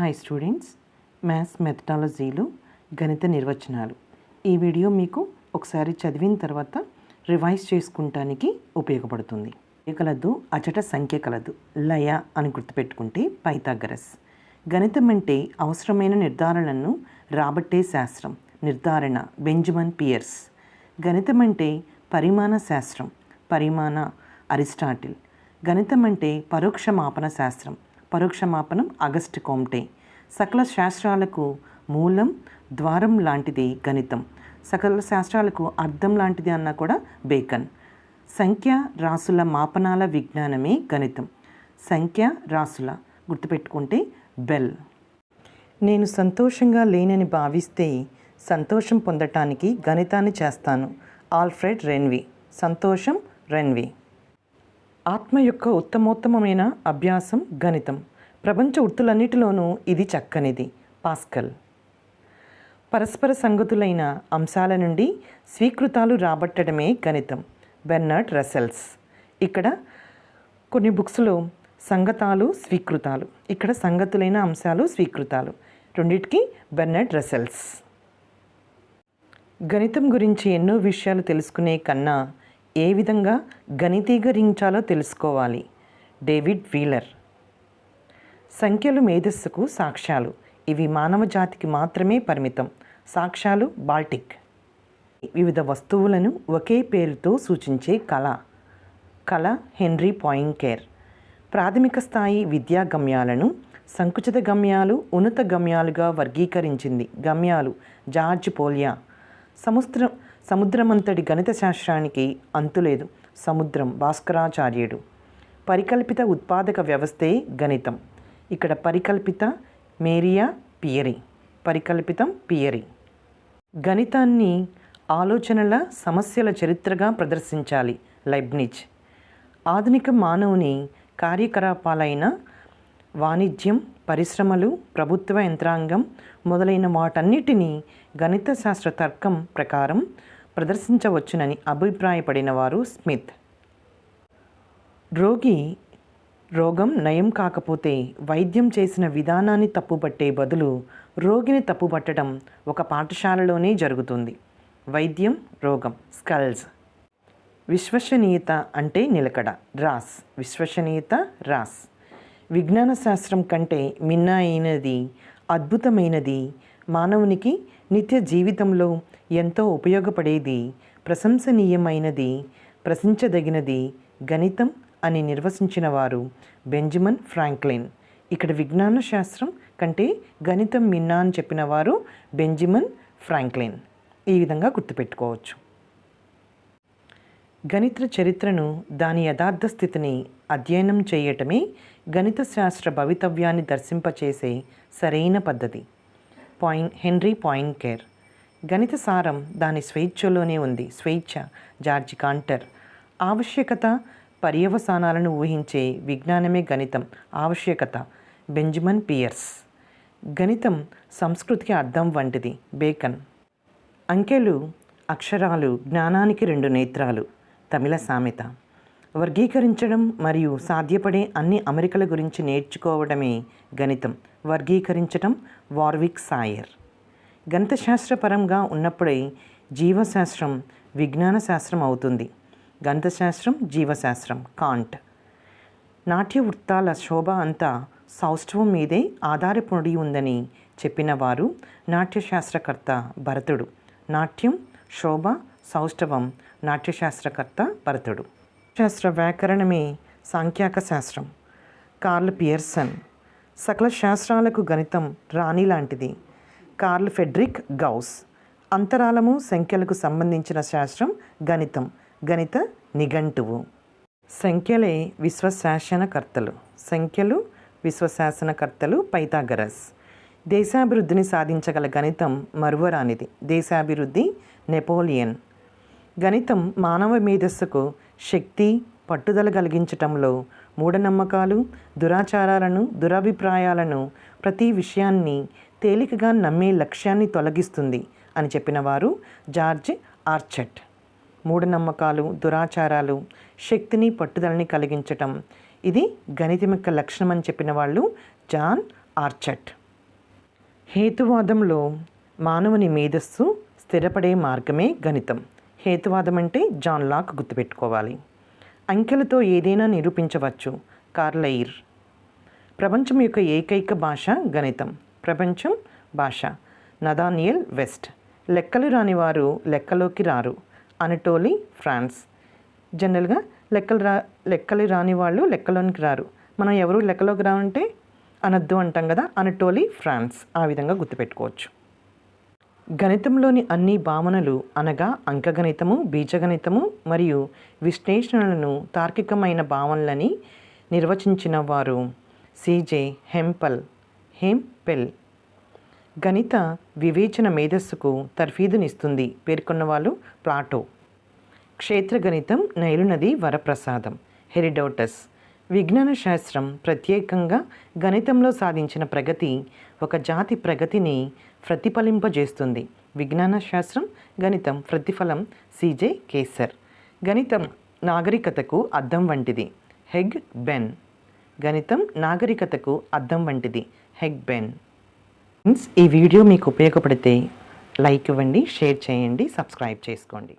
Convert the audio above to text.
Hi students maths మెథడాలజీలు గణిత నిర్వచనాలు. ఈ వీడియో మీకు ఒకసారి చదివిన తర్వాత రివైజ్ చేసుకుంటానికి ఉపయోగపడుతుంది. కలదు అచట సంఖ్య కలదు లయ అని గుర్తుపెట్టుకుంటే పైథాగరస్. గణితం అంటే అవసరమైన నిర్ధారణలను రాబట్టే శాస్త్రం. నిర్ధారణ బెంజమన్ పియర్స్. గణితం అంటే పరిమాణ శాస్త్రం. పరిమాణ అరిస్టాటిల్. గణితం అంటే పరోక్ష మాపన శాస్త్రం. పరోక్ష మాపనం అగస్ట్ కోమ్టే. సకల శాస్త్రాలకు మూలం ద్వారం లాంటిది గణితం. సకల శాస్త్రాలకు అర్థం లాంటిది అన్నా కూడా బేకన్. సంఖ్య రాసుల మాపనాల విజ్ఞానమే గణితం. సంఖ్య రాసుల గుర్తుపెట్టుకుంటే బెల్. నేను సంతోషంగా లేనని భావిస్తే సంతోషం పొందటానికి గణితాన్ని చేస్తాను. Alfred Renyi. సంతోషం రెన్వి. ఆత్మ యొక్క ఉత్తమోత్తమమైన అభ్యాసం గణితం. ప్రపంచ వృత్తులన్నిటిలోనూ ఇది చక్కనిది. పాస్కల్. పరస్పర సంగతులైన అంశాల నుండి స్వీకృతాలు రాబట్టడమే గణితం. బెర్నర్డ్ రసెల్స్ ఇక్కడ కొన్ని బుక్స్లో సంగతాలు స్వీకృతాలు. ఇక్కడ సంగతులైన అంశాలు స్వీకృతాలు. రెండిటికి బెర్నర్డ్ రసెల్స్ గణితం గురించి ఎన్నో విషయాలు తెలుసుకునే కన్నా ఏ విధంగా గణితీకరించాలో తెలుసుకోవాలి? David Wheeler. సంఖ్యలు మేధస్సుకు సాక్ష్యాలు. ఇవి మానవ జాతికి మాత్రమే పరిమితం. సాక్ష్యాలు బాల్టిక్. వివిధ వస్తువులను ఒకే పేరుతో సూచించే కళ. కళ హెన్రీ పాయింకేర్. ప్రాథమిక స్థాయి విద్యా గమ్యాలను సంకుచిత గమ్యాలు ఉన్నత గమ్యాలుగా వర్గీకరించింది. గమ్యాలు జార్జ్ పోలియా. సముద్రం సముద్రమంతటి గణిత శాస్త్రానికి అంతులేదు. సముద్రం భాస్కరాచార్యుడు. పరికల్పిత ఉత్పాదక వ్యవస్థే గణితం. ఇక్కడ పరికల్పిత మేరియా పియరీ. పరికల్పితం పియరీ. గణితాన్ని ఆలోచనల సమస్యల చరిత్రగా ప్రదర్శించాలి లైబ్నిజ్. ఆధునిక మానవుని కార్యకలాపాలైన వాణిజ్యం పరిశ్రమలు ప్రభుత్వ యంత్రాంగం మొదలైన వాటన్నిటినీ గణిత శాస్త్ర తర్కం ప్రకారం ప్రదర్శించవచ్చునని అభిప్రాయపడిన వారు స్మిత్. రోగి రోగం నయం కాకపోతే వైద్యం చేసిన విధానాన్ని తప్పుపట్టే బదులు రోగిని తప్పుపట్టడం ఒక పాఠశాలలోనే జరుగుతుంది. వైద్యం రోగం స్కల్స్. విశ్వసనీయత అంటే నిలకడ రాస్. విశ్వసనీయత రాస్. విజ్ఞాన శాస్త్రం కంటే మిన్న అయినది అద్భుతమైనది మానవునికి నిత్య జీవితంలో ఎంతో ఉపయోగపడేది ప్రశంసనీయమైనది ప్రశంసదగినది గణితం అని నిర్వచించిన వారు బెంజమిన్ ఫ్రాంక్లిన్. ఇక్కడ విజ్ఞాన శాస్త్రం కంటే గణితం మిన్నా అని చెప్పిన వారు బెంజమిన్ ఫ్రాంక్లిన్. ఈ విధంగా గుర్తుపెట్టుకోవచ్చు. గణిత చరిత్రను దాని యథార్థ స్థితిని అధ్యయనం చేయటమే గణిత శాస్త్ర భవితవ్యాన్ని దర్శింపచేసే సరైన పద్ధతి. పాయింట్ హెన్రీ పాయింట్ కేర్. గణిత సారం దాని స్వేచ్ఛలోనే ఉంది. స్వేచ్ఛ జార్జి కాంటర్. ఆవశ్యకత పర్యవసానాలను ఊహించే విజ్ఞానమే గణితం. ఆవశ్యకత బెంజమిన్ పియర్స్. గణితం సంస్కృతికి అర్థం వంటిది. బేకన్. అంకెలు అక్షరాలు జ్ఞానానికి రెండు నేత్రాలు. తమిళ సామెత. వర్గీకరించడం మరియు సాధ్యపడే అన్ని అమెరికల గురించి నేర్చుకోవడమే గణితం. వర్గీకరించడం వార్విక్ సాయర్. గణిత శాస్త్రపరంగా ఉన్నప్పుడే జీవశాస్త్రం విజ్ఞాన శాస్త్రం అవుతుంది. గణిత శాస్త్రం జీవశాస్త్రం. కాంట్. నాట్య వృత్తాల శోభ అంతా సౌష్ఠవం మీదే ఆధారపడి ఉందని చెప్పిన వారు నాట్యశాస్త్రకర్త భరతుడు. నాట్యం శోభ సౌష్ఠవం నాట్యశాస్త్రకర్త భరతుడు. శాస్త్ర వ్యాకరణమే సాంఖ్యాక శాస్త్రం. Karl Pearson. సకల శాస్త్రాలకు గణితం రాణి లాంటిది. Carl Friedrich Gauss. అంతరాలము సంఖ్యలకు సంబంధించిన శాస్త్రం గణితం. గణిత నిఘంటువు. సంఖ్యలే విశ్వశాసనకర్తలు. సంఖ్యలు విశ్వశాసనకర్తలు పైథాగరస్. దేశాభివృద్ధిని సాధించగల గణితం మరువరానిది. దేశాభివృద్ధి నెపోలియన్. గణితం మానవ మేధస్సుకు శక్తి పట్టుదల కలిగించటంలో మూఢనమ్మకాలు దురాచారాలను దురభిప్రాయాలను ప్రతి విషయాన్ని తేలికగా నమ్మే లక్ష్యాన్ని తొలగిస్తుంది అని చెప్పిన వారు జార్జ్ ఆర్చెట్. మూఢనమ్మకాలు దురాచారాలు శక్తిని పట్టుదలని కలిగించటం. ఇది గణితం యొక్క లక్షణం అని చెప్పిన వాళ్ళు జాన్ ఆర్చట్. హేతువాదంలో మానవుని మేధస్సు స్థిరపడే మార్గమే గణితం. హేతువాదం అంటే జాన్ లాక్ గుర్తుపెట్టుకోవాలి. అంకెలతో ఏదైనా నిరూపించవచ్చు. కార్లైర్ ప్రపంచం యొక్క ఏకైక భాష గణితం. ప్రపంచం భాష. Nathaniel West. లెక్కలు రాని వారు లెక్కలోకి రారు. Anatole France. జనరల్గా లెక్కలు రా లెక్కలు రాని వాళ్ళు లెక్కలోనికి రారు. మనం ఎవరు లెక్కలోకి రావంటే అనద్దు అంటాం కదా అనటోలీ ఫ్రాన్స్. ఆ విధంగా గుర్తుపెట్టుకోవచ్చు. గణితంలోని అన్ని భావనలు అనగా అంకగణితము బీజగణితము మరియు విశ్లేషణలను తార్కికమైన భావనలని నిర్వచించిన వారు. C G Hempel. హెంపెల్. గణిత వివేచన మేధస్సుకు తర్ఫీదునిస్తుంది. పేర్కొన్న వాళ్ళు ప్లాటో. క్షేత్రగణితం నైలు నది వరప్రసాదం. హెరిడోటస్. విజ్ఞాన శాస్త్రం ప్రత్యేకంగా గణితంలో సాధించిన ప్రగతి ఒక జాతి ప్రగతిని ప్రతిఫలింపజేస్తుంది. విజ్ఞాన శాస్త్రం గణితం ప్రతిఫలం సిజే కేసర్. గణితం నాగరికతకు అద్దం వంటిది. Hogben. గణితం నాగరికతకు అద్దం వంటిది. Hague Ben. ఈ వీడియో మీకు ఉపయోగపడితే లైక్ ఇవ్వండి షేర్ చేయండి సబ్స్క్రైబ్ చేసుకోండి.